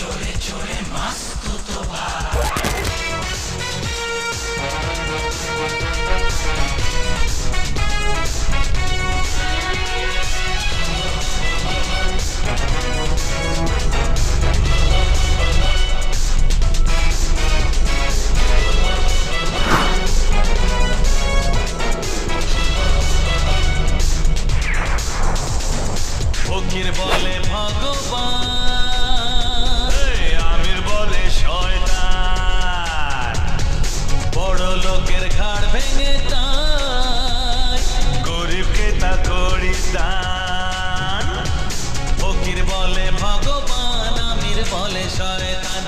চড়ে চড়ে মাস্ত তো ফকির বলে ভগবান। লোকের ঘাড় ভেঙে তাই গরিবকে তা করি দান। ফকির বলে ভগবান আমির বলে শয়তান।